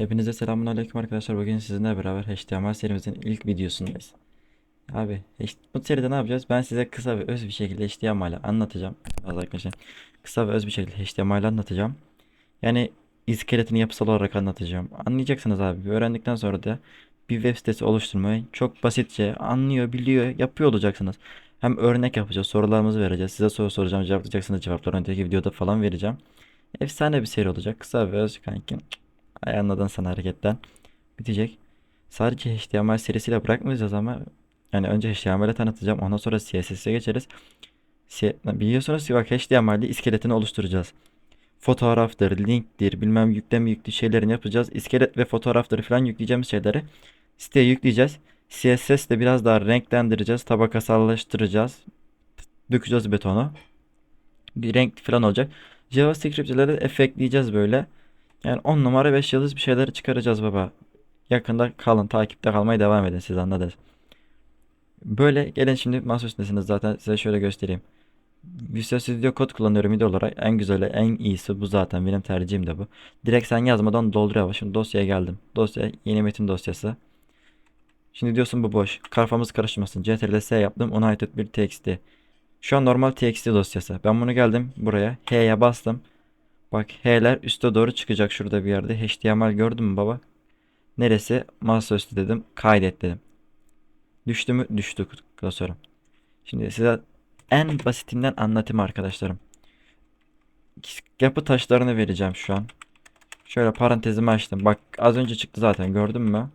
Hepinize selamünaleyküm arkadaşlar. Bugün sizinle beraber HTML serimizin ilk videosundayız. Abi bu seride ne yapacağız? Ben size kısa ve öz bir şekilde HTML anlatacağım. Az arkadaşlar. Kısa ve öz bir şekilde HTML anlatacağım. Yani iskeletini yapısal olarak anlatacağım. Anlayacaksınız abi. Öğrendikten sonra da bir web sitesi oluşturmayı çok basitçe anlıyor, biliyor, yapıyor olacaksınız. Hem örnek yapacağız, sorularımızı vereceğiz. Size soru soracağım, cevaplayacaksınız. Cevapları önceki videoda falan vereceğim. Efsane bir seri olacak. Kısa ve öz kanki. Anladın sen hareketten. Bitecek. Sadece HTML serisiyle bırakmayacağız ama yani önce HTML'i tanıtacağım. Ondan sonra CSS'e geçeriz. Biliyorsunuz ki bak HTML'de iskeletini oluşturacağız. Fotoğraftır, linktir, bilmem yükleme yüklü şeylerini yapacağız. İskelet ve fotoğraftır falan yükleyeceğimiz şeyleri siteye yükleyeceğiz. CSS de biraz daha renklendireceğiz. Tabakasallaştıracağız. Dökeceğiz betonu. Bir renk falan olacak. JavaScript'leri de efektleyeceğiz böyle. Yani 10 numara 5 yıldız bir şeyler çıkaracağız baba. Yakında kalın, takipte kalmaya devam edin siz anladınız. Böyle gelin şimdi masa üstündesiniz zaten size şöyle göstereyim. Visual Studio Code kullanıyorum video olarak. En güzeli, en iyisi bu zaten. Benim tercihim de bu. Direkt sen yazmadan dolduruyor. Şimdi dosyaya geldim. Dosya yeni metin dosyası. Şimdi diyorsun bu boş. Kafamız karışmasın. Ctrl S yaptım. United bir txt. Şu an normal txt dosyası. Ben bunu geldim buraya. H'ye bastım. Bak H'ler üste doğru çıkacak şurada bir yerde. HTML gördün mü baba? Neresi? Masaüstü dedim. Kaydet dedim. Düştü mü? Düştü klasörüm. Şimdi size en basitinden anlatayım arkadaşlarım. Yapı taşlarını vereceğim şu an. Şöyle parantezimi açtım. Bak az önce çıktı zaten gördün mü?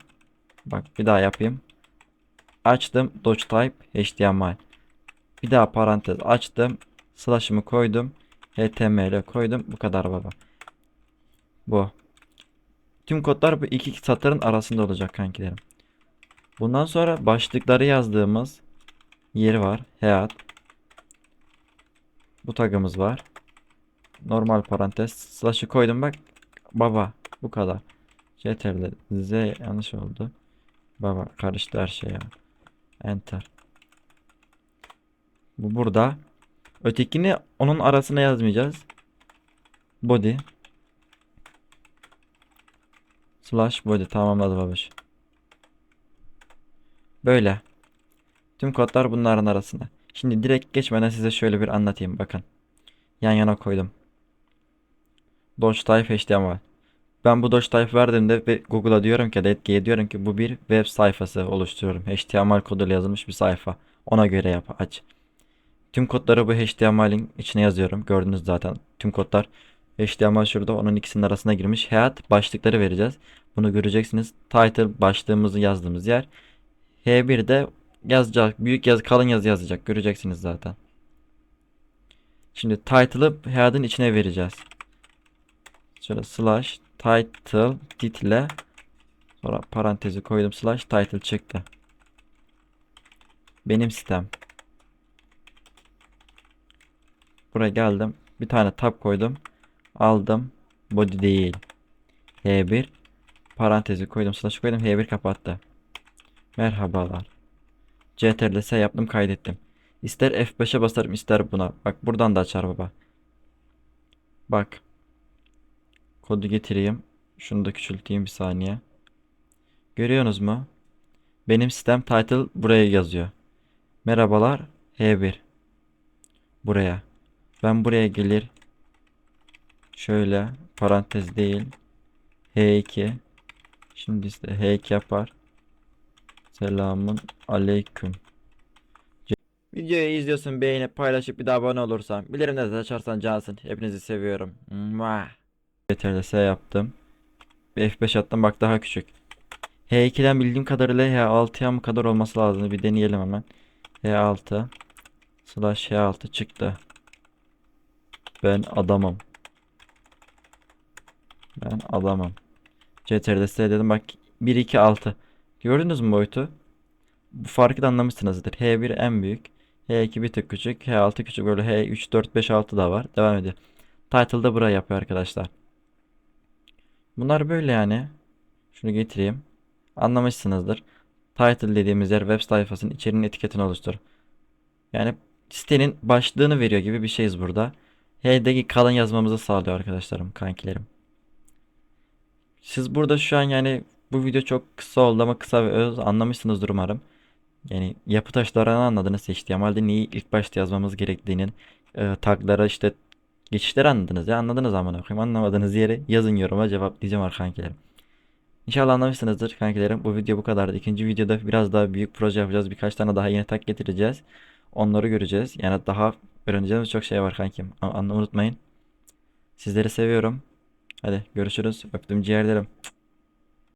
Bak bir daha yapayım. Açtım. Dodge type HTML. Bir daha parantez açtım. Slash'ımı koydum. HTML koydum. Bu kadar baba. Bu. Tüm kodlar bu iki satırın arasında olacak kankilerim. Bundan sonra başlıkları yazdığımız yeri var. Hayat. Bu tagımız var. Normal parantez. Slash'ı koydum bak. Baba. Bu kadar. Ctrl Z yanlış oldu. Baba karıştı her şey ya. Enter. Bu burada. Ötekini onun arasına yazmayacağız. Body. Slash body tamamladı babuş. Böyle. Tüm kodlar bunların arasında. Şimdi direkt geçmeden size şöyle bir anlatayım bakın. Yan yana koydum. Dodge Type HTML. Ben bu Dodge Type verdiğimde ve Google'a diyorum ki Etki'ye diyorum ki bu bir web sayfası oluşturuyorum. HTML koduyla yazılmış bir sayfa. Ona göre yap aç. Tüm kodları bu HTML'in içine yazıyorum. Gördünüz zaten tüm kodlar. HTML şurada onun ikisinin arasına girmiş. Hayat başlıkları vereceğiz. Bunu göreceksiniz. Title başlığımızı yazdığımız yer. H1'de yazacak. Büyük yazı kalın yazı yazacak. Göreceksiniz zaten. Şimdi title'ı hayatın içine vereceğiz. Şöyle slash title title sonra parantezi koydum slash title çıktı. Benim sitem. Buraya geldim. Bir tane tab koydum. Aldım. Body değil. H1 parantezi koydum. Slash koydum. H1 kapattı. Merhabalar. Ctrl S yaptım kaydettim. İster F5'e basarım ister buna. Bak buradan da açar baba. Bak. Kodu getireyim. Şunu da küçülteyim bir saniye. Görüyorsunuz mu? Benim sistem title buraya yazıyor. Merhabalar H1. Buraya. Ben buraya gelir. Şöyle parantez değil. H2. Şimdi işte H2 yapar. Selamun aleyküm. Videoyu izliyorsun beğenip paylaşıp bir de abone olursan. Bilirim de açarsan cansın. Hepinizi seviyorum. Mwah. Yeterli S yaptım. Bir F5 attım bak daha küçük. H2'den bildiğim kadarıyla H6'ya mı kadar olması lazım. Bir deneyelim hemen. H6 slash H6 çıktı. Ben adamım. Ben adamım. CTRL S dedim bak 1 2 6. Gördünüz mü boyutu? Bu farkı da anlamışsınızdır. H1 en büyük. H2 bir tık küçük. H6 küçük. Böyle H3 4 5 6 da var. Devam ediyor. Title da buraya yapıyor arkadaşlar. Bunlar böyle yani. Şunu getireyim. Anlamışsınızdır. Title dediğimiz yer web sayfasının içeriğinin etiketini oluştur. Yani sitenin başlığını veriyor gibi bir şeyiz burada. H'deki kalın yazmamızı sağlıyor arkadaşlarım, kankilerim. siz burada şu an yani bu video çok kısa oldu ama kısa ve öz anlamışsınızdır umarım. Yani yapı taşlarını anladınız. HTML'de neyi ilk başta yazmamız gerektiğinin e, taglara işte geçişleri anladınız ya anladınız amına koyayım. Anlamadığınız yeri yazın yoruma cevaplayacağım kankilerim. İnşallah anlamışsınızdır kankilerim. Bu video bu kadardı. İkinci videoda biraz daha büyük proje yapacağız. Birkaç tane daha yeni tak getireceğiz. Onları göreceğiz. Yani daha öğreneceğimiz çok şey var kankim. Ama unutmayın. Sizleri seviyorum. Hadi görüşürüz. Öptüm ciğerlerim.